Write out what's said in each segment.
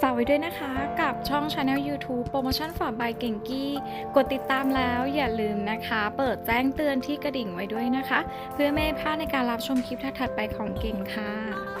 ฝากไว้ด้วยนะคะกับช่อง Channel YouTube โปรโมชั่นฝากบายเก่งกี้ กดติดตามแล้วอย่าลืมนะคะ เปิดแจ้งเตือนที่กระดิ่งไว้ด้วยนะคะ เพื่อไม่ให้พลาดในการรับชมคลิปถัดไปของเก่งค่ะ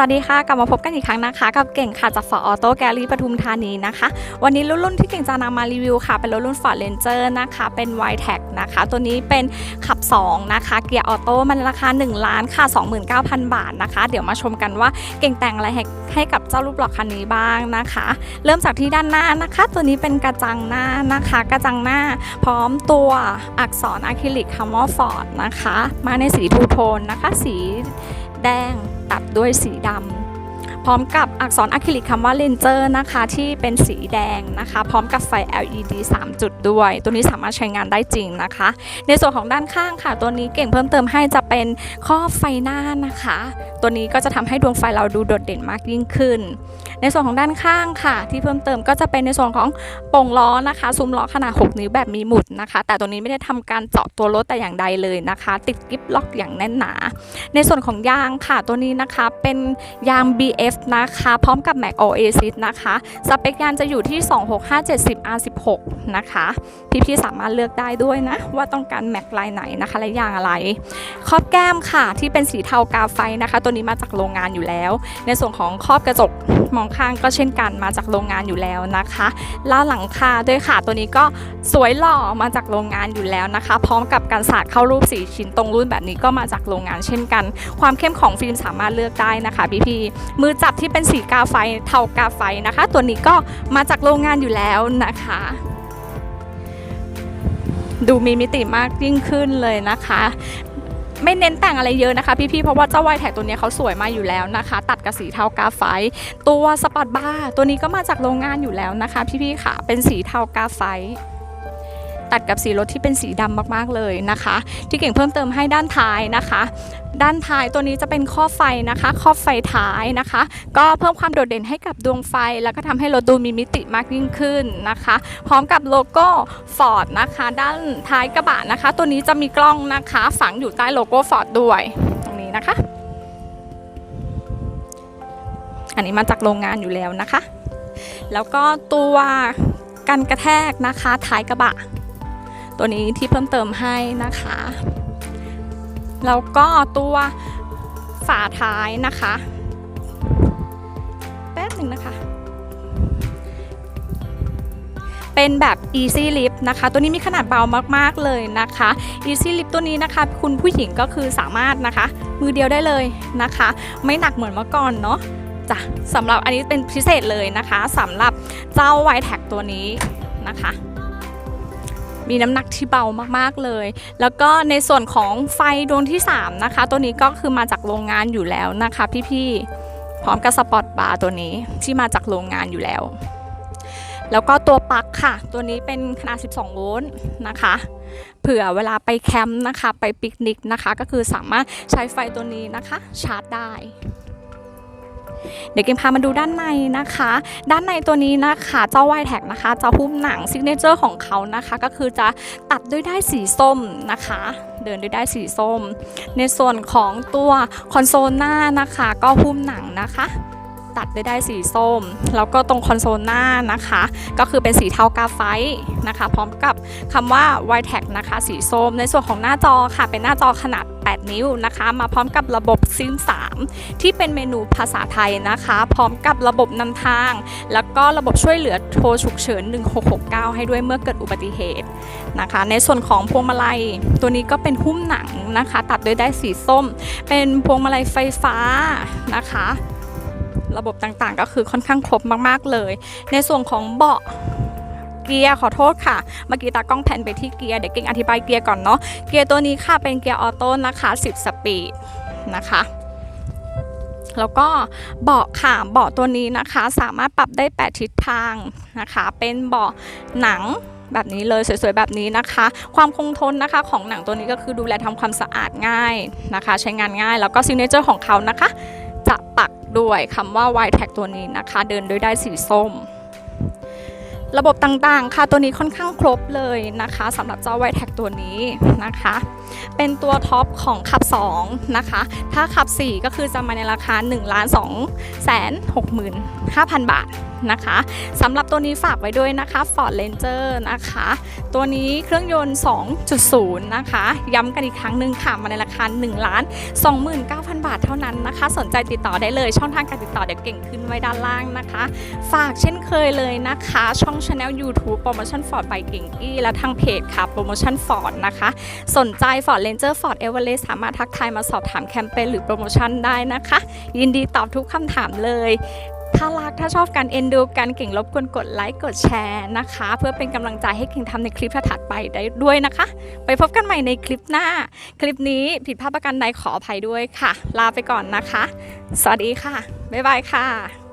สวัสดีค่ะ กลับมาพบกันอีกครั้งนะคะ กับเก่งค่ะจากฟอร์ออโต้แกลลี่ปทุมธานีนะคะ วันนี้รุ่นรุ่นที่เก่งจะนำมารีวิวค่ะ เป็นรถรุ่น Ford Ranger นะคะ เป็น y t e c นะคะ ตัวนี้เป็นขับ 2 นะคะ เกียร์ออโต้มันราคา 1 ล้านค่ะ 29,000 บาทนะคะ เดี๋ยวมาชมกันว่าเก่งแต่งอะไรให้ให้กับเจ้ารูปหล่อคันนี้บ้างนะคะ เริ่มจากที่ด้านหน้านะคะ ตัวนี้เป็นกระจังหน้านะคะ กระจังหน้า พร้อมตัวอักษรอะคริลิกคำว่า Ford นะคะ มาในสีทูโทนนะคะ สี แดงตัดด้วยสีดำ ร้อมกับอักษรอะคริลิกคำว่า Ranger นะคะ ที่เป็นสีแดงนะคะ พร้อมกับไฟ LED 3 จุดด้วย ตัวนี้สามารถใช้งานได้จริงนะคะ ในส่วนของด้านข้างค่ะ ตัวนี้เก่งเพิ่มเติมให้จะเป็นข้อบไฟหน้านะคะ ตัวนี้ก็จะทำให้ดวงไฟเราดูโดดเด่นมากยิ่งขึ้น ในส่วนของด้านข้างค่ะ ที่เพิ่มเติมก็จะเป็นในส่วนของป่งล้อนะคะซุ้มล้อขนาด 6 นิ้วแบบมีหมุดนะคะ แต่ตัวนี้ไม่ได้ทำการเจาะตัวรถแต่อย่างใดเลยนะคะ ติดกิ๊บล็อกอย่างแน่นหนา ในส่วนของยางค่ะตัวนี้นะคะเป็นยาง BF นะคะ พร้อมกับ Mac OS นะคะ สเปคยางจะอยู่ที่ 26570 R16 นะคะ พี่ๆสามารถเลือกได้ด้วยนะ ว่าต้องการแม็กลายไหนนะคะ และยางอะไร ครอบแก้มค่ะ ที่เป็นสีเทากาไฟนะคะ ตัวนี้มาจากโรงงานอยู่แล้ว ในส่วนของครอบกระจกมองข้างก็เช่นกันมาจากโรงงานอยู่แล้วนะคะแล้วหลังคาด้วยค่ะ ตัวนี้ก็สวยหล่อมาจากโรงงานอยู่แล้วนะคะ พร้อมกับการสาดเข้ารูปสีชิ้นตรงรุ่นแบบนี้ก็มาจากโรงงานเช่นกัน ความเข้มของฟิล์มสามารถเลือกได้นะคะพี่ๆมือจับับที่เป็นสีกาไฟเทากาไฟนะคะ ตัวนี้ก็มาจากโรงงานอยู่แล้วนะคะ ดูมีมิติมากยิ่งขึ้นเลยนะคะ ไม่เน้นแต่งอะไรเยอะนะคะ พี่ๆเพราะว่าเจ้าไวแท็กตัวนี้เขาสวยมาอยู่แล้วนะคะ ตัดกับสีเทากาไฟ ตัวสปอร์ตบาร์ตัวนี้ก็มาจากโรงงานอยู่แล้วนะคะ พี่ๆค่ะเป็นสีเทากาไฟ ตัดกับสีรถที่เป็นสีดำมากๆเลยนะคะ ที่เก่งเพิ่มเติมให้ด้านท้ายนะคะ ด้านท้ายตัวนี้จะเป็นข้อบไฟนะคะ ข้อบไฟท้ายนะคะ ก็เพิ่มความโดดเด่นให้กับดวงไฟ แล้วก็ทำให้รถดูมีมิติมากยิ่งขึ้นนะคะ พร้อมกับโลโก้ Ford นะคะ ด้านท้ายกระบะนะคะ ตัวนี้จะมีกล้องนะคะ ฝังอยู่ใต้โลโก้ Ford ด้วยตรงนี้นะคะ อันนี้มาจากโรงงานอยู่แล้วนะคะ แล้วก็ตัวกันกระแทกนะคะ ท้ายกระบะ ตัวนี้ที่เพิ่มเติมให้นะคะ แล้วก็ตัวฝาท้ายนะคะแป๊บหนึ่งนะคะ เป็นแบบ easy lift นะคะ ตัวนี้มีขนาดเบามากๆเลยนะคะ easy lift ตัวนี้นะคะ คุณผู้หญิงก็คือสามารถนะคะ มือเดียวได้เลยนะคะ ไม่หนักเหมือนเมื่อก่อนเนาะจ้ะสำหรับอันนี้เป็นพิเศษเลยนะคะสำหรับเจ้า y t a g ตัวนี้นะคะ มีน้ำหนักที่เบามากๆเลย แล้วก็ในส่วนของไฟดวงที่ 3 นะคะ ตัวนี้ก็คือมาจากโรงงานอยู่แล้วนะคะ พี่ๆพร้อมกับสปอตบาร์ตัวนี้ที่มาจากโรงงานอยู่แล้ว แล้วก็ตัวปลั๊กค่ะ ตัวนี้เป็นขนาด 12 โวลต์นะคะเผื่อเวลาไปแคมป์นะคะ ไปปิกนิกนะคะ ก็คือสามารถใช้ไฟตัวนี้นะคะ ชาร์จได้ เดี๋ยวเกมพามาดูด้านในนะคะ ด้านในตัวนี้นะคะเจ้าไวแท็กนะคะจะหุ้มหนังซิกเนเจอร์ของเขานะคะ ก็คือจะตัดด้วยได้ายสีส้มนะคะ เดินด้วยได้ายสีส้ม ในส่วนของตัวคอนโซลหน้านะคะ ก็หุ้มหนังนะคะ ตัดได้ได้สีส้ม แล้วก็ตรงคอนโซลหน้านะคะ ก็คือเป็นสีเทากาไฟนะคะ พร้อมกับคำว่า y t e c นะคะ สีส้ม ในส่วนของหน้าจอค่ะ เป็นหน้าจอขนาด 8 นิ้วนะคะ มาพร้อมกับระบบซิม3ที่เป็นเมนูภาษาไทยนะคะ พร้อมกับระบบนำทาง แล้วก็ระบบช่วยเหลือโทรฉุกเฉิน 1669 ให้ด้วยเมื่อเกิดอุบัติเหตุนะคะ ในส่วนของพวงมาลัยตัวนี้ก็เป็นหุ้มหนังนะคะ ตัดด้วยได้สีส้ม เป็นพวงมาลัยไฟฟ้านะคะ ระบบต่างๆ ก็คือค่อนข้างครบมากๆเลย ในส่วนของเบาะเกียร์ขอโทษค่ะ เมื่อกี้ตากล้องแพนไปที่เกียร์เดี๋ยวเก่งอธิบายเกียร์ก่อนเนาะเกียร์ตัวนี้ค่ะเป็นเกียร์ออโต้นะคะ 10 สปีดนะคะแล้วก็เบาะค่ะเบาะตัวนี้นะคะ สามารถปรับได้ 8 ทิศทางนะคะ เป็นเบาะหนังแบบนี้เลยสวยๆแบบนี้นะคะ ความคงทนนะคะของหนังตัวนี้ก็คือดูแลทำความสะอาดง่ายนะคะ ใช้งานง่ายแล้วก็ซิงเนเจอร์ของเขานะคะ จะปัก ด้วยคำว่า y t a g ตัวนี้นะคะ เดินด้วยได้สีส้ม ระบบต่างๆ ค่ะตัวนี้ค่อนข้างครบเลยนะคะสำหรับเจ้า y t a g ตัวนี้นะคะ เป็นตัวท็อปของขับ 2 นะคะ ถ้าขับ 4 ก็คือจะมาในราคา 1 2 6 5 0 0 0 บาทนะคะสำหรับตัวนี้ฝากไว้ด้วยนะคะ Ford Ranger นะคะ ตัวนี้เครื่องยนต์ 2.0 นะคะ ย้ำกันอีกครั้งหนึ่งค่ะ มาในราคา1ล้าน29,000 บาทเท่านั้นนะคะ สนใจติดต่อได้เลยช่องทางการติดต่อเดี๋ยวเก่งขึ้นไว้ด้านล่างนะคะ ฝากเช่นเคยเลยนะคะ ช่อง Channel YouTube Promotion Ford by เก่งกี้และทางเพจค่ะ Promotion Ford นะคะ สนใจ Ford Ranger Ford Everest สสามารถทักทายมาสอบถามแคมเปญหรือโปรโมชั่นได้นะคะ ยินดีตอบทุกคำถามเลยถ้ารักถ้าชอบการเอ็นดูการเก่งรบกวนกดไลค์กดแชร์นะคะ เพื่อเป็นกำลังใจให้เก่งทำในคลิปถัดไปได้ด้วยนะคะ ไปพบกันใหม่ในคลิปหน้า คลิปนี้ผิดพลาดประการใดขออภัยด้วยค่ะ ลาไปก่อนนะคะ สวัสดีค่ะ บ๊ายบายค่ะ